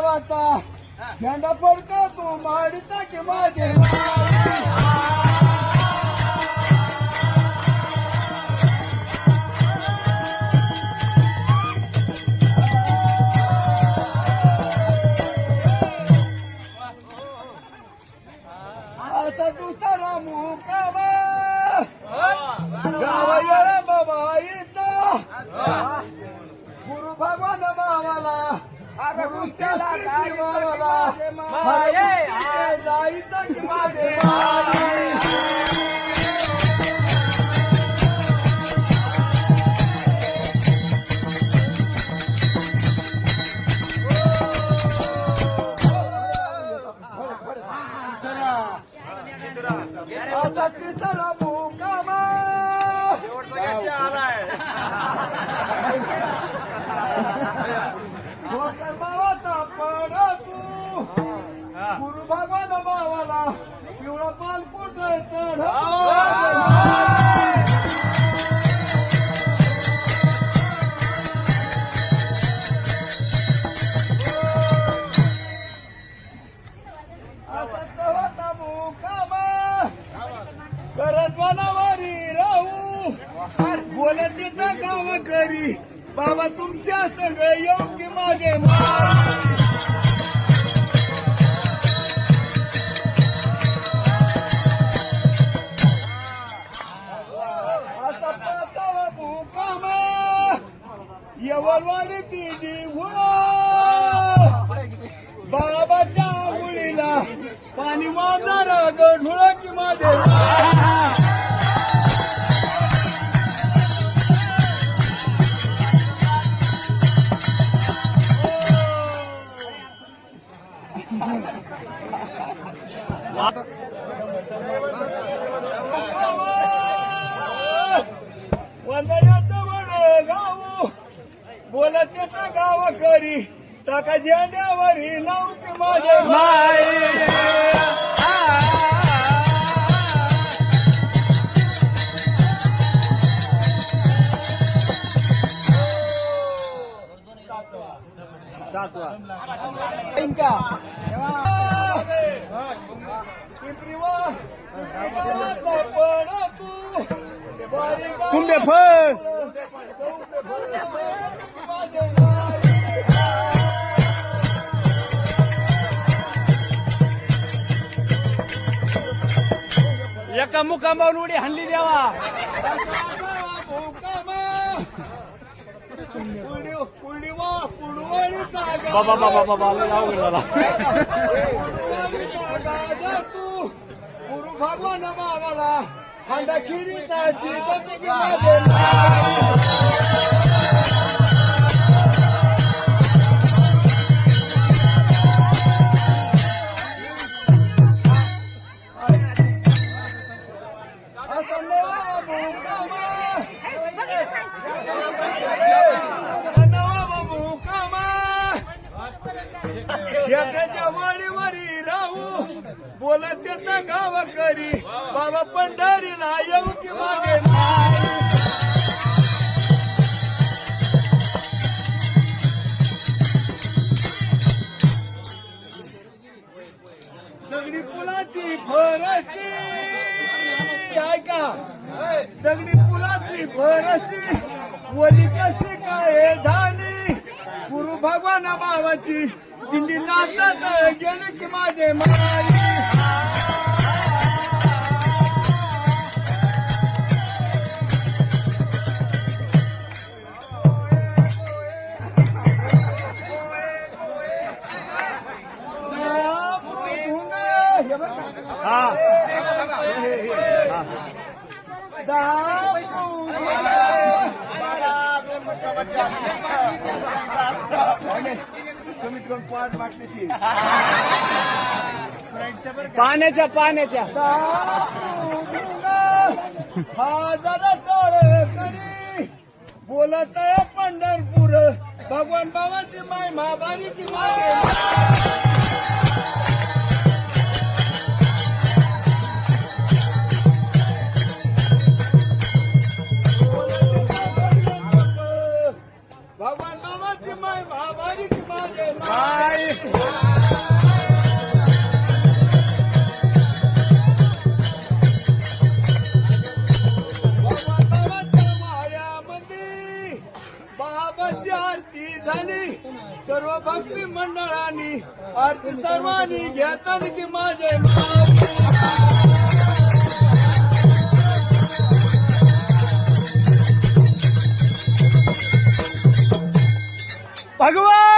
गावाचा झेंडा पडतो तू माडीचा की माझे आता दुसरा मुकामा गाव बाबा गुरु भगवान मावाला जायचं की माझे आता तिसरा मुकामा ठोकर बाबाचा पड तू गुरु भगवान बाबाला पिवळा पान कुठं चढ. बोलत गाव करी बाबा तुमच्या संग येऊ की माझे माय यवलवाडी तिची बाबाच्या मुलीला पाणी माझा राग गढुळाची माझे हो! वंदनाचं वड बोलत येतं गाव करी टाका झेंड्यावरी नाव की माझे इंका. कुंभे फळ. एका मुकामावर उडी हल्ली द्यावा बाबा बाबा बाबा झाला. गुरु भगवान मावाला एकाच्या वाडीवरी राहू. बोलत येतं गाव करी बाबा पंढरीला येऊ की मागे दगडी पुलाची फरशी. ऐका दगडी पुलाची फरशी. वली कशी काय झाली? गुरु भगवान बाबाची. दिंडी नाचत गेली की माझे माई हा. कमीत कमी पाच बाटलीची पाण्याच्या पाण्याच्या. हा जरा टळ करी. बोलत आहे पंढरपूर. भगवान बाबाची माय महाबारी की भक्ती मंडळांनी आरती सर्वांनी घेतात की माझे भगवान!